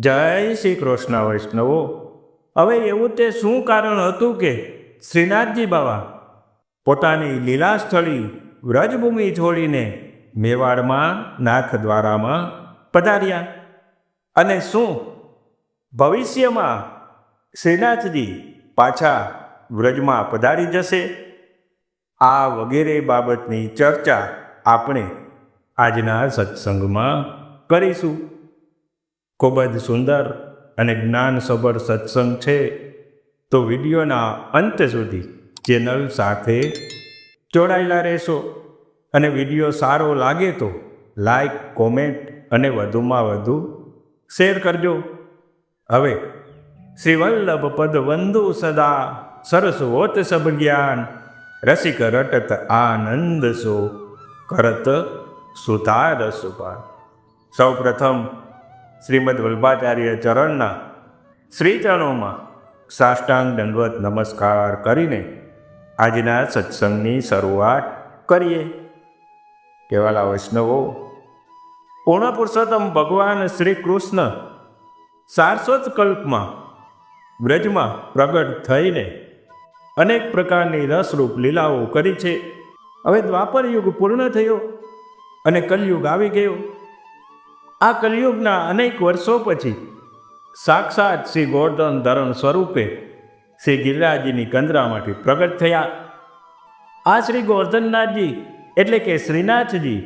જય શ્રી કૃષ્ણ વૈષ્ણવો. હવે એવું તે શું કારણ હતું કે શ્રીનાથજી બાબા પોતાની લીલા સ્થળી વ્રજભૂમિ છોડીને મેવાડમાં નાથદ્વારામાં પધાર્યા. અને શું ભવિષ્યમાં શ્રીનાથજી પાછા વ્રજમાં પધારી જશે? આ વગેરે બાબતની ચર્ચા આપણે આજના સત્સંગમાં કરીશું. ખૂબ જ સુંદર અને જ્ઞાનસભર સત્સંગ છે, તો વિડીયોના અંત સુધી ચેનલ સાથે જોડાયેલા રહેશો અને વીડિયો સારો લાગે તો લાઈક, કોમેન્ટ અને વધુમાં વધુ શેર કરજો. હવે શ્રી વલ્લભ પદ વંદુ સદા સરસ્વત સબ જ્ઞાન, રસિક રટત આનંદ સો, કરત સુધાર સુપાન સૌ પ્રથમ શ્રીમદ વલ્ભાચાર્ય ચરણના શ્રીચરણોમાં સાષ્ટાંગ દંડવત નમસ્કાર કરીને આજના સત્સંગની શરૂઆત કરીએ. કેવાલા વૈષ્ણવો, પૂર્ણ પુરુષોત્તમ ભગવાન શ્રી કૃષ્ણ સારસ્વત કલ્પમાં વ્રજમાં પ્રગટ થઈને અનેક પ્રકારની રસરૂપ લીલાઓ કરી છે. હવે દ્વાપર યુગ પૂર્ણ થયો અને કલયુગ આવી ગયો. આ કલયુગના અનેક વર્ષો પછી સાક્ષાત શ્રી ગોર્ધન ધરણ સ્વરૂપે શ્રી ગિરિરાજજીની કંદરામાંથી પ્રગટ થયા. આ શ્રી ગોર્ધનનાથજી એટલે કે શ્રીનાથજી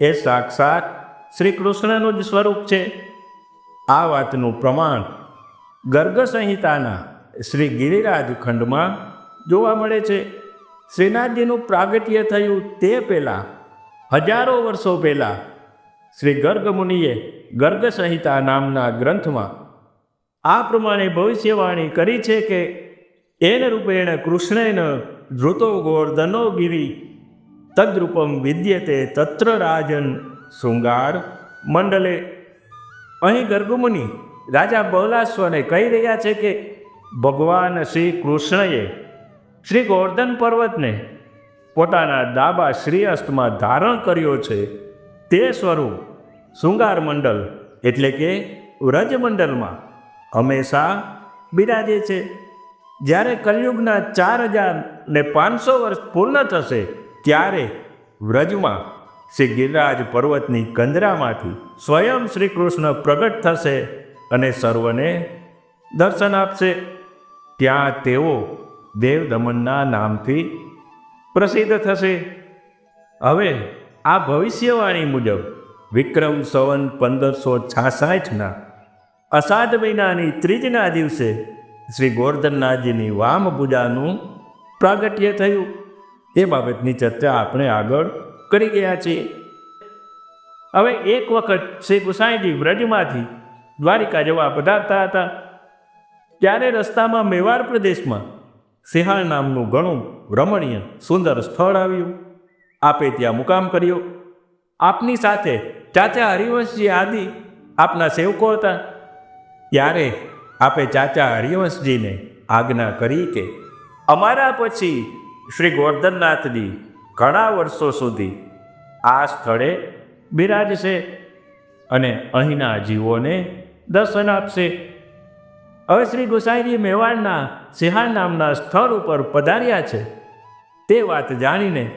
એ સાક્ષાત શ્રી કૃષ્ણનું જ સ્વરૂપ છે. આ વાતનું પ્રમાણ ગર્ગ સંહિતાના શ્રી ગિરિરાજ ખંડમાં જોવા મળે છે. શ્રીનાથજીનું પ્રાગટ્ય થયું તે પહેલાં, હજારો વર્ષો પહેલાં શ્રી ગર્ગ મુનિએ ગર્ગ સંહિતા નામના ગ્રંથમાં આ પ્રમાણે ભવિષ્યવાણી કરી છે કે એન રૂપેણ કૃષ્ણેન ધૃતો ગોર્ધનો ગિરી તદ્રૂપમ વિદ્યતે તત્ર રાજન શૃંગાર. મંડલે અહીં ગર્ગમુનિ રાજા બહલાશ્વને કહી રહ્યા છે કે ભગવાન શ્રી કૃષ્ણએ શ્રી ગોર્ધન પર્વતને પોતાના દાબા શ્રીઅસ્તમાં ધારણ કર્યો છે તે સ્વરૂપ શૃંગાર મંડળ એટલે કે વ્રજમંડળમાં હંમેશા બિરાજે છે. જ્યારે કલયુગના ચાર હજાર ને પાંચસો વર્ષ પૂર્ણ થશે, ત્યારે વ્રજમાં શ્રી ગિરિરાજ પર્વતની કંદરામાંથી સ્વયં શ્રી કૃષ્ણ પ્રગટ થશે અને સર્વને દર્શન આપશે. ત્યાં તેઓ દેવ દમનના નામથી પ્રસિદ્ધ થશે. હવે આ ભવિષ્યવાણી મુજબ વિક્રમ સવન પંદરસો છાસઠના અષાઢ મહિનાની ત્રીજના દિવસે શ્રી ગોર્ધનનાથજીની વામ પૂજાનું પ્રાગટ્ય થયું. એ બાબતની ચર્ચા આપણે આગળ કરી ગયા છીએ. હવે એક વખત શ્રી ગુસાઈજી વ્રજમાંથી દ્વારિકા જવા પધારતા હતા. ત્યારે રસ્તામાં મેવાડ પ્રદેશમાં સિંહાળ નામનું ઘણું રમણીય સુંદર સ્થળ આવ્યું. આપે ત્યાં મુકામ કર્યો. આપની સાથે ચાચા હરિવંશજી આદિ આપના સેવકો હતા. ત્યારે આપે ચાચા હરિવંશજીને આજ્ઞા કરી કે અમારા પછી શ્રી ગોર્ધનનાથજી ઘણા વર્ષો સુધી આ સ્થળે બિરાજશે અને અહીંના જીવોને દર્શન આપશે. હવે શ્રી ગોસાઈજી મેવાડના સિંહાણ નામના સ્થળ ઉપર પધાર્યા છે. તે વાત જાણીને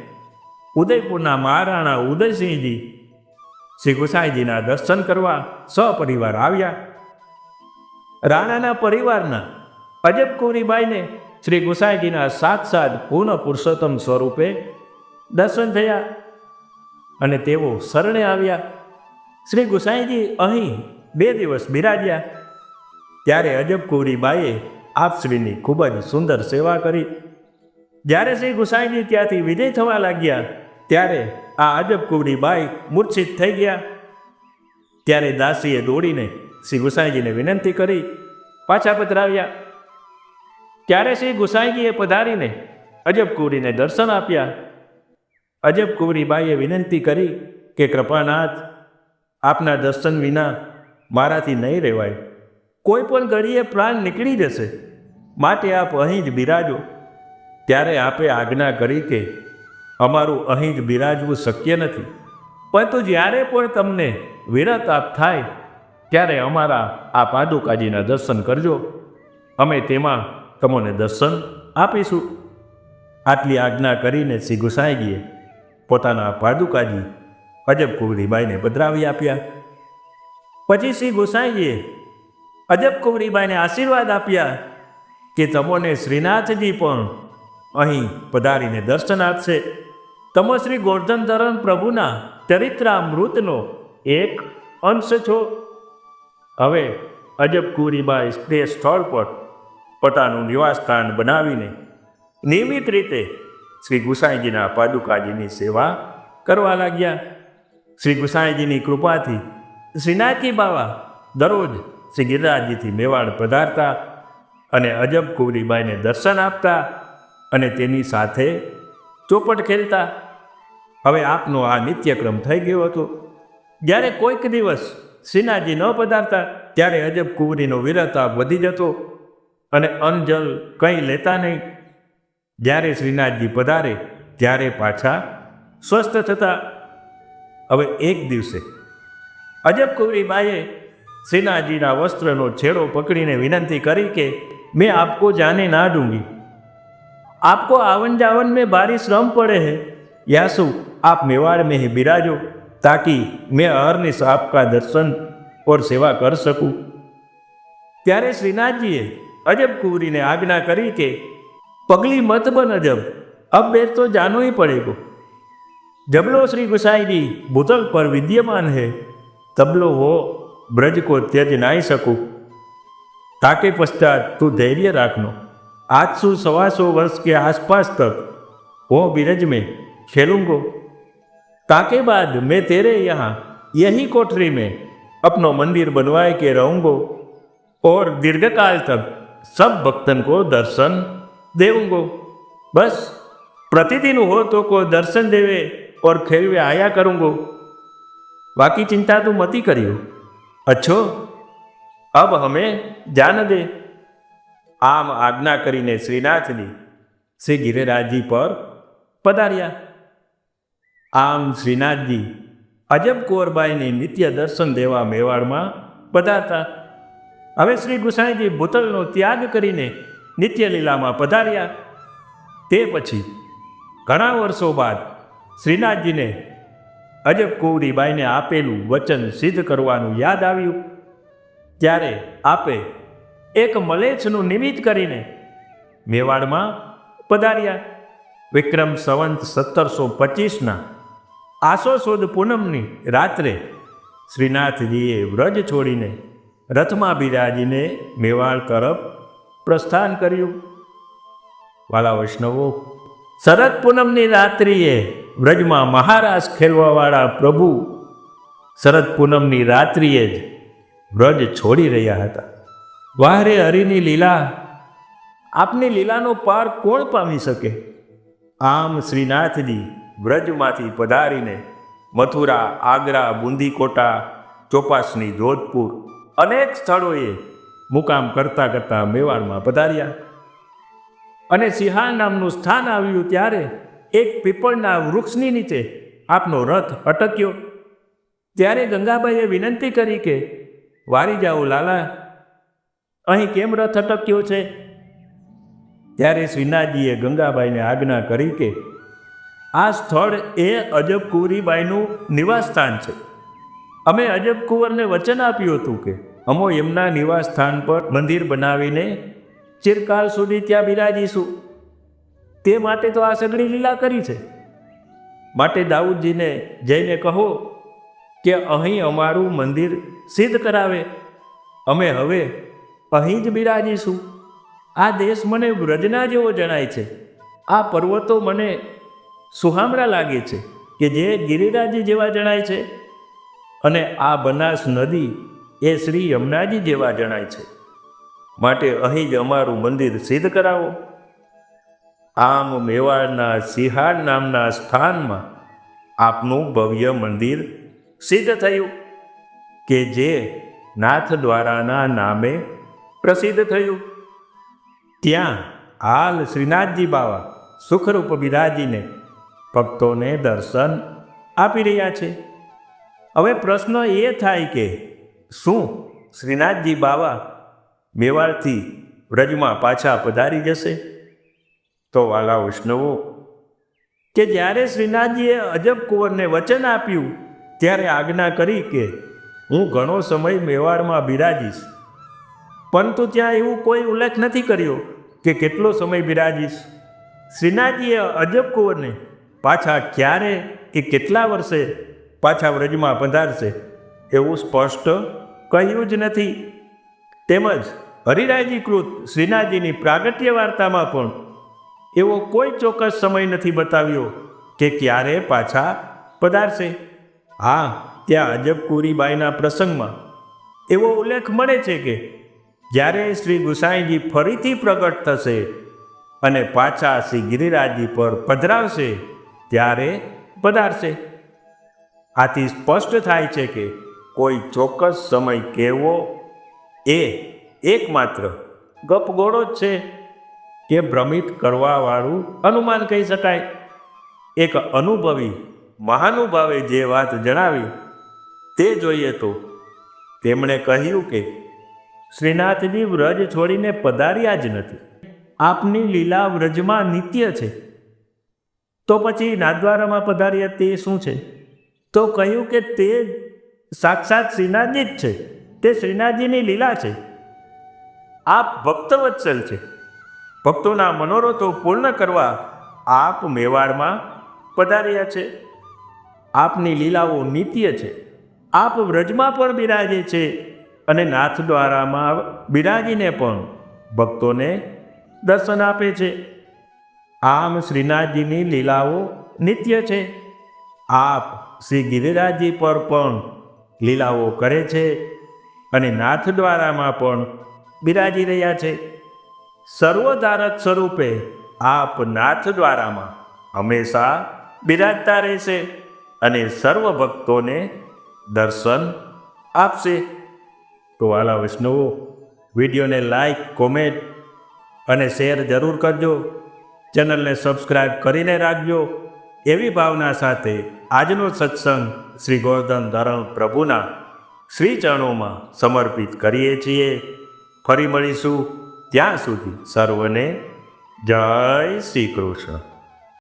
ઉદયપુરના મહારાણા ઉદયસિંહજી શ્રી ગુસાઈજીના દર્શન કરવા સપરિવાર આવ્યા. રાણાના પરિવારના અજબ કુરીબાઈને શ્રી ગુસાઈજીના સાક્ષાત પૂર્ણ પુરુષોત્તમ સ્વરૂપે દર્શન થયા અને તેઓ શરણે આવ્યા. શ્રી ગુસાઈજી અહીં બે દિવસ બિરાજ્યા. ત્યારે અજબ કુરીબાઈએ આપશ્રીની ખૂબ જ સુંદર સેવા કરી. જ્યારે શ્રી ગુસાઈજી ત્યાંથી વિજય થવા લાગ્યા ત્યારે આ અજબ કુવડીબાઈ મૂર્છિત થઈ ગયા. ત્યારે દાસીએ દોડીને શ્રી ગુસાઈજીને વિનંતી કરી, પાછા પધરાવ્યા. ત્યારે શ્રી ગુસાઈજીએ પધારીને અજબ કુવરીને દર્શન આપ્યા. અજબ કુવરીબાઈએ વિનંતી કરી કે, કૃપાનાથ, આપના દર્શન વિના મારાથી નહીં રહેવાય કોઈ પણ ઘડીએ પ્રાણ નીકળી જશે. માટે આપ અહીં જ બિરાજો. ત્યારે આપે આજ્ઞા કરી કે અમારું અહીં જ બિરાજવું શક્ય નથી. પરંતુ જ્યારે પણ તમને વિરત આપ થાય, ત્યારે અમારા આ પાદુકાજીના દર્શન કરજો. અમે તેમાં તમને દર્શન આપીશું. આટલી આજ્ઞા કરીને શ્રી ગુસાઈજીએ પોતાના પાદુકાજી અજબ કુંવરીબાઈને પધરાવી આપ્યા. પછી શ્રી ગુસાઈજીએ અજબ કુંવરીબાઈને આશીર્વાદ આપ્યા કે તમને શ્રીનાથજી પણ અહીં પધારીને દર્શન આપશે તમે શ્રી ગોર્ધન ધરણ પ્રભુના ચરિત્રામૃતનો એક અંશ છો. હવે અજબ કુરીબાઈ તે સ્થળ પર પોતાનું નિવાસસ્થાન બનાવીને નિયમિત રીતે શ્રી ગુસાઈજીના પાદુકાજીની સેવા કરવા લાગ્યા. શ્રી ગુસાઈજીની કૃપાથી શ્રીનાથજી બાવા દરરોજ શ્રી ગિરિરાજજીથી મેવાડ પધારતા અને અજબ કુરીબાઈને દર્શન આપતા અને તેની સાથે ચોપટ ખેલતા. હવે આપનો આ નિત્યક્રમ થઈ ગયો હતો. જ્યારે કોઈક દિવસ સિનાજી ન પધારતા ત્યારે અજબ કુંવરીનો વિરતાપ વધી જતો અને અનજલ કંઈ લેતા નહીં. જ્યારે શ્રીનાથજી પધારે ત્યારે પાછા સ્વસ્થ થતા. હવે એક દિવસે અજબ કુંવરી બાએ શ્રીનાથજીના વસ્ત્રનો છેડો પકડીને વિનંતી કરી કે મેં આપકો જાને ના ડૂંગી. आपको आवन जावन में भारी श्रम पड़े है। यासु, आप मेवाड़ में ही बिराजो, ताकि मैं अर्निशाप का दर्शन और सेवा कर सकूँ। ત્યારે શ્રીનાથજીએ અજબ ने आज्ञा करी के, पगली मत बन अजब, अब બે तो जानो ही पड़ेगो। जबलो श्री गुसाई जी भूतल पर विद्यमान है तबलो वो ब्रज को त्यज ना ही सकूँ। ताके पश्चात तू धैर्य राखनो। आज सौ सवा सौ वर्ष के आसपास तक वो बिरज में खेलूंगो। ताके बाद मैं तेरे यहाँ यही कोठरी में अपनो मंदिर बनवाए के रहूंगो और दीर्घकाल तक सब भक्तन को दर्शन देऊंगो। बस प्रतिदिन हो तो को दर्शन देवे और खेलवे आया करूंगो। बाकी चिंता तू मती करियो। अच्छो, अब हमें जान दे। આમ આજ્ઞા કરીને શ્રીનાથજી શ્રી ગિરિરાજજી પર પધાર્યા. આમ શ્રીનાથજી અજબ કુંવરબાઈને નિત્ય દર્શન દેવા મેવાડમાં પધારતા. હવે શ્રી ગુસાઈજી ભૂતલનો ત્યાગ કરીને નિત્ય લીલામાં પધાર્યા. તે પછી ઘણા વર્ષો બાદ શ્રીનાથજીને અજબ કુંવરીબાઈને આપેલું વચન સિદ્ધ કરવાનું યાદ આવ્યું. ત્યારે આપે એક મલેચ્છનું નિમિત્ત કરીને મેવાડમાં પધાર્યા. વિક્રમ સંવંત સત્તરસો પચીસના આસો સુદ પૂનમની રાત્રે શ્રીનાથજીએ વ્રજ છોડીને રથમાં બિરાજીને મેવાડ તરફ પ્રસ્થાન કર્યું. વાલા વૈષ્ણવો, શરદ પૂનમની રાત્રિએ વ્રજમાં મહારાજ ખેલવાવાળા પ્રભુ શરદ પૂનમની રાત્રિએ જ વ્રજ છોડી રહ્યા હતા. વાહરે હરિની લીલા. આપની લીલાનો પાર કોણ પામી શકે? આમ શ્રીનાથજી વ્રજમાંથી પધારીને મથુરા આગ્રા બુંદીકોટા ચોપાસની જોધપુર અનેક સ્થળોએ મુકામ કરતા કરતા મેવાડમાં પધાર્યા. અને સિંહાળ નામનું સ્થાન આવ્યું ત્યારે એક પીપળના વૃક્ષની નીચે આપનો રથ અટક્યો. ત્યારે ગંગાબાઈએ વિનંતી કરી કે વારી જાઓ લાલા અહીં કેમ રથ અટક્યો છે? ત્યારે શ્રીનાથજીએ ગંગાબાઈને આજ્ઞા કરી કે આ સ્થળ એ અજબ કુંવરીબાઈનું નિવાસસ્થાન છે. અમે અજબ કુંવરને વચન આપ્યું હતું કે અમો એમના નિવાસ સ્થાન પર મંદિર બનાવીને ચિરકાલ સુધી ત્યાં બિરાજીશું. તે માટે તો આ સગડી લીલા કરી છે. માટે દાઉદજીને જઈને કહો કે અહીં અમારું મંદિર સિદ્ધ કરાવે. અમે હવે અહીં જ બિરાજીશું. આ દેશ મને વ્રજના જેવો જણાય છે. આ પર્વતો મને સુહામરા લાગે છે કે જે ગિરિરાજી જેવા જણાય છે અને આ બનાસ નદી એ શ્રી યમુનાજી જેવા જણાય છે. માટે અહીં જ અમારું મંદિર સિદ્ધ કરાવો. આમ મેવાડના સિહાર નામના સ્થાનમાં આપનું ભવ્ય મંદિર સિદ્ધ થયું કે જે નાથ દ્વારાના નામે પ્રસિદ્ધ થયું. ત્યાં હાલ શ્રીનાથજી બાવા સુખરૂપ બિરાજીને ભક્તોને દર્શન આપી રહ્યા છે. હવે પ્રશ્ન એ થાય કે શું શ્રીનાથજી બાવા મેવાડથી વ્રજમાં પાછા પધારી જશે? તો વાલા વૈષ્ણવો, કે જ્યારે શ્રીનાથજીએ અજબ કુંવરને વચન આપ્યું, ત્યારે આજ્ઞા કરી કે હું ઘણો સમય મેવાડમાં બિરાજીશ. પરંતુ ત્યાં એવું કોઈ ઉલ્લેખ નથી કર્યો કે કેટલો સમય બિરાજીશ. શ્રીનાથજીએ અજબ કુંવરને પાછા ક્યારે કે કેટલા વર્ષે પાછા વ્રજમાં પધારશે એવું સ્પષ્ટ કહ્યું જ નથી. તેમજ હરિરાયજીકૃત શ્રીનાથજીની પ્રાગટ્ય વાર્તામાં પણ એવો કોઈ ચોક્કસ સમય નથી બતાવ્યો કે ક્યારે પાછા પધારશે. હા, ત્યાં અજબ કુરીબાઈના પ્રસંગમાં એવો ઉલ્લેખ મળે છે કે જ્યારે શ્રી ગુસાઈજી ફરીથી પ્રગટ થશે અને પાછા શ્રી ગિરિરાજજી પર પધરાવશે, ત્યારે પધારશે. આથી સ્પષ્ટ થાય છે કે કોઈ ચોક્કસ સમય કેવો એ એકમાત્ર ગપગોળો જ છે કે ભ્રમિત કરવાવાળું અનુમાન કહી શકાય. એક અનુભવી મહાનુભાવે જે વાત જણાવી, તે જોઈએ તો તેમણે કહ્યું કે શ્રીનાથજી વ્રજ છોડીને પધાર્યા જ નથી. આપની લીલા વ્રજમાં નિત્ય છે. તો પછી નાદવારામાં પધાર્યા તે શું છે? તો કહ્યું કે તે સાક્ષાત શ્રીનાથજી જ છે. તે શ્રીનાથજીની લીલા છે. આપ ભક્તવત્સલ છે. ભક્તોના મનોરથો પૂર્ણ કરવા આપ મેવાડમાં પધાર્યા છે. આપની લીલાઓ નિત્ય છે. આપ વ્રજમાં પણ બિરાજે છે. અને નાથ દ્વારામાં બિરાજીને પણ ભક્તોને દર્શન આપે છે. આમ શ્રીનાથજીની લીલાઓ નિત્ય છે. આપ શ્રી ગિરિરાજજી પર પણ લીલાઓ કરે છે અને નાથ દ્વારામાં પણ બિરાજી રહ્યા છે. સર્વધારક સ્વરૂપે આપ નાથ દ્વારામાં હંમેશા બિરાજતા રહેશે અને સર્વ ભક્તોને દર્શન આપશે. તો વાલા વૈષ્ણવો વિડીયોને લાઈક કોમેન્ટ અને શેર જરૂર કરજો. ચેનલને સબસ્ક્રાઈબ કરીને રાખજો. એવી ભાવના સાથે આજનો સત્સંગ શ્રી ગોર્ધન ધરણ પ્રભુના શ્રી ચરણોમાં સમર્પિત કરીએ છીએ. ફરી મળીશું ત્યાં સુધી સર્વને જય શ્રી કૃષ્ણ.